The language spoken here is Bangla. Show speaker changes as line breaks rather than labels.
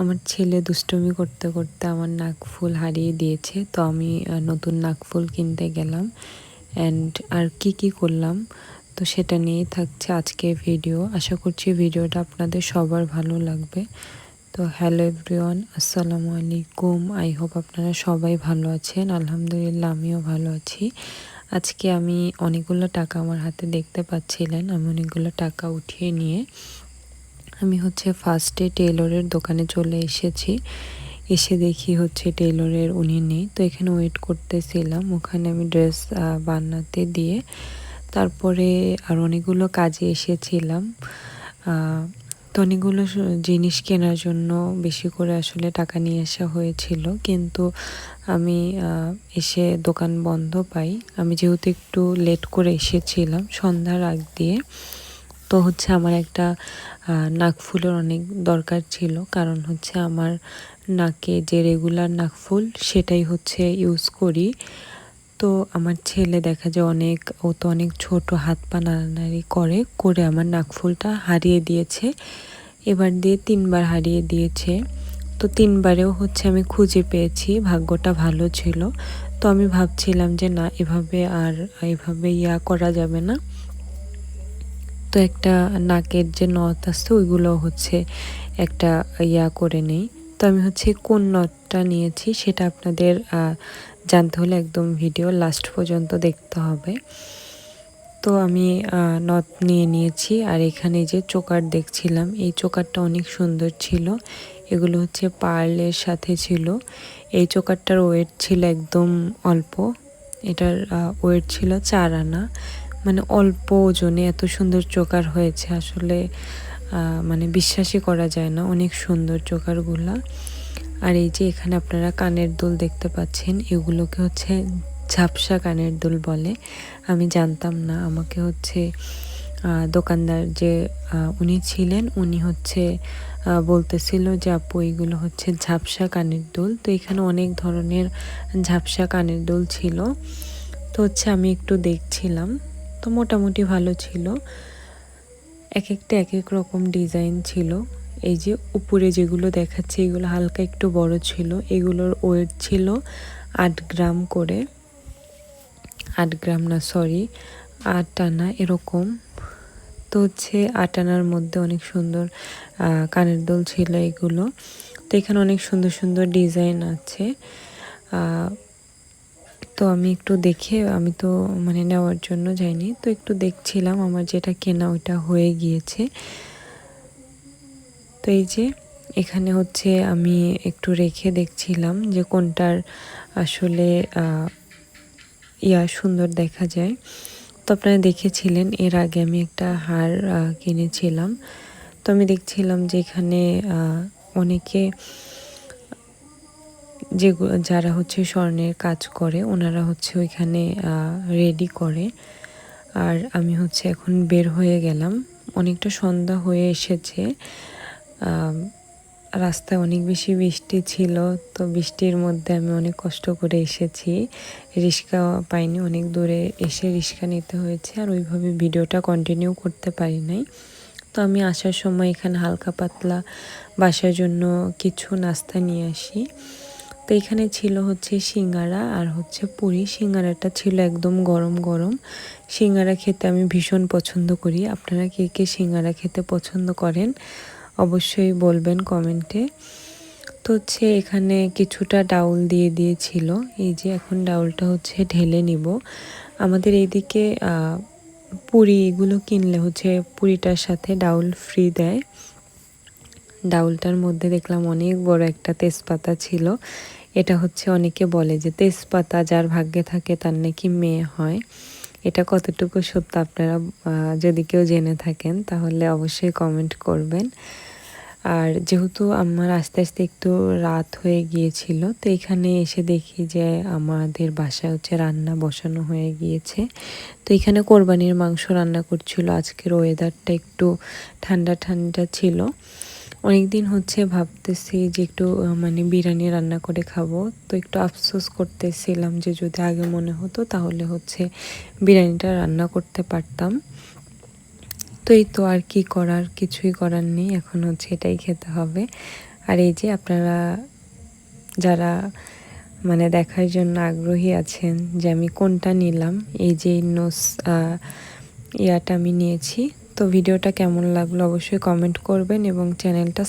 আমার ছেলে দুষ্টুমি করতে করতে আমার নাকফুল হারিয়ে দিয়েছে, তো আমি নতুন নাকফুল কিনতে গেলাম অ্যান্ড আর কি কি করলাম, তো সেটা নিয়েই থাকছে আজকে ভিডিও আশা করছি ভিডিওটা আপনাদের সবার ভালো লাগবে। তো হ্যালো এভরিওয়ান আসসালামু আলাইকুম। আই হোপ আপনারা সবাই ভালো আছেন। আলহামদুলিল্লাহ, আমিও ভালো আছি। আজকে আমি অনেকগুলো টাকা আমার হাতে দেখতে পাচ্ছিলেন। আমি অনেকগুলো টাকা উঠিয়ে নিয়ে আমি হচ্ছে ফার্স্টে টেলরের দোকানে চলে এসেছি। এসে দেখি হচ্ছে টেলরের উনি নেই। তো এখানে ওয়েট করতেছিলাম। ওখানে আমি ড্রেস বানাতে দিয়ে তারপরে আর অনেকগুলো কাজে এসেছিলাম। তো অনেকগুলো জিনিস কেনার জন্য বেশি করে আসলে টাকা নিয়ে আসা হয়েছিল। কিন্তু আমি এসে দোকান বন্ধ পাই। আমি যেহেতু একটু লেট করে এসেছিলাম সন্ধ্যার আগ দিয়ে। তো হচ্ছে আমার একটা নাকফুলের অনেক দরকার ছিল। কারণ হচ্ছে আমার নাকে যে রেগুলার নাকফুল সেটাই হচ্ছে ইউজ করি। তো আমার ছেলে দেখা যায় অনেক, ও তো অনেক ছোট, হাত পা নাড়ানাড়ি করে করে আমার নাকফুলটা হারিয়ে দিয়েছে। এবার দিয়ে তিনবার হারিয়ে দিয়েছে। তো তিনবারেও হচ্ছে আমি খুঁজে পেয়েছি, ভাগ্যটা ভালো ছিল। তো আমি ভাবছিলাম যে না, এভাবে আর, এভাবে ইয়া করা যাবে না। তো একটা নাকের যে নথ আছে, ওইগুলো হচ্ছে একটা ইয়া করে নেই। তো আমি হচ্ছে কোন নথটা নিয়েছি সেটা আপনাদের জানতে হলে একদম ভিডিও লাস্ট পর্যন্ত দেখতে হবে। তো আমি নথ নিয়ে নিয়েছি আর এখানে যে চোকার দেখছিলাম, এই চোকারটা অনেক সুন্দর ছিল। এগুলো হচ্ছে পার্লের সাথে ছিল। এই চোকারটার ওয়েট ছিল একদম অল্প। এটার ওয়েট ছিল চার আনা। মানে অল্প ওজনে এত সুন্দর চোকার হয়েছে আসলে মানে বিশ্বাসই করা যায় না অনেক সুন্দর চোকারগুলা। আর এই যে এখানে আপনারা কানের দুল দেখতে পাচ্ছেন, এগুলোকে হচ্ছে ঝাপসা কানের দুল বলে। আমি জানতাম না, আমাকে হচ্ছে দোকানদার যে উনি ছিলেন, উনি হচ্ছে বলতেছিল যে, আপু এইগুলো হচ্ছে ঝাপসা কানের দুল। তো এখানে অনেক ধরনের ঝাপসা কানের দুল ছিল। তো হচ্ছে আমি একটু দেখছিলাম। তো মোটামুটি ভালো ছিল। এক একটা এক এক রকম ডিজাইন ছিল। এই যে উপরে যেগুলো দেখাচ্ছে, এগুলো হালকা একটু বড় ছিল। এগুলোর ওয়েট ছিল আট গ্রাম করে। আট গ্রাম না, সরি, আট আনা এরকম। তো হচ্ছে আট আনার মধ্যে অনেক সুন্দর কানের দোল ছিল এগুলো। তো এখানে অনেক সুন্দর সুন্দর ডিজাইন আছে। তো আমি একটু দেখে, আমি তো মানে নেওয়ার জন্য যাইনি। তো একটু দেখছিলাম আমার যেটা কেনা ওইটা হয়ে গিয়েছে। তো এই যে, এখানে হচ্ছে আমি একটু রেখে দেখছিলাম যে কোনটার আসলে ইয়া সুন্দর দেখা যায়। তো আপনারা দেখেছিলেন, এর আগে আমি একটা হার কিনেছিলাম। তো আমি দেখছিলাম যে এখানে অনেকে যে যারা হচ্ছে স্বর্ণের কাজ করে, ওনারা হচ্ছে ওইখানে রেডি করে। আর আমি হচ্ছে এখন বের হয়ে গেলাম। অনেকটা সন্ধ্যা হয়ে এসেছে। রাস্তায় অনেক বেশি বৃষ্টি ছিল, তো বৃষ্টির মধ্যে আমি অনেক কষ্ট করে এসেছি। রিক্সা পাইনি, অনেক দূরে এসে রিক্সা নিতে হয়েছে, আর ওইভাবে ভিডিওটা কন্টিনিউ করতে পারি নাই। তো আমি আসার সময় এখানে হালকা পাতলা বাসার জন্য কিছু নাস্তা নিয়ে আসি। তো এখানে ছিল হচ্ছে সিঙ্গারা আর হচ্ছে পুরি। সিঙ্গারাটা ছিল একদম গরম গরম। সিঙ্গারা খেতে আমি ভীষণ পছন্দ করি। আপনারা কে কে সিঙ্গারা খেতে পছন্দ করেন অবশ্যই বলবেন কমেন্টে। তো হচ্ছে এখানে কিছুটা ডাউল দিয়ে দিয়েছিল। এই যে এখন ডাউলটা হচ্ছে ঢেলে নিব। আমাদের এইদিকে পুরি এগুলো কিনলে হচ্ছে পুরিটার সাথে ডাউল ফ্রি দেয়। ডাউলটার মধ্যে দেখলাম অনেক বড় একটা তেজপাতা ছিল। এটা হচ্ছে অনেকে বলে যে তেজপাতা যার ভাগ্যে থাকে তার নাকি মেয়ে হয়। এটা কতটুকু সত্য আপনারা যদি কেউ জেনে থাকেন তাহলে অবশ্যই কমেন্ট করবেন। আর যেহেতু আমার আস্তে আস্তে একটু রাত হয়ে গিয়েছিল, তো এখানে এসে দেখি যে আমাদের বাসায় হচ্ছে রান্না বসানো হয়ে গিয়েছে। তো এখানে কোরবানির মাংস রান্না করছিল, আজকের ওয়েদারটা একটু ঠান্ডা ঠান্ডা ছিল। অনেকদিন হচ্ছে ভাবতেছি যে একটু মানে বিরিয়ানি রান্না করে খাব। তো একটু আফসোস করতেছিলাম যে যদি আগে মনে হতো তাহলে হচ্ছে বিরিয়ানিটা রান্না করতে পারতাম। তো এই তো আর কি করার, কিছুই করার নেই। এখন হচ্ছে এটাই খেতে হবে। আর এই যে আপনারা যারা মানে দেখার জন্য আগ্রহী আছেন যে আমি কোনটা নিলাম, এই যে নোস ইয়াটা আমি নিয়েছি। তো ভিডিওটা কেমন লাগল অবশ্যই কমেন্ট করবেন এবং চ্যানেলটা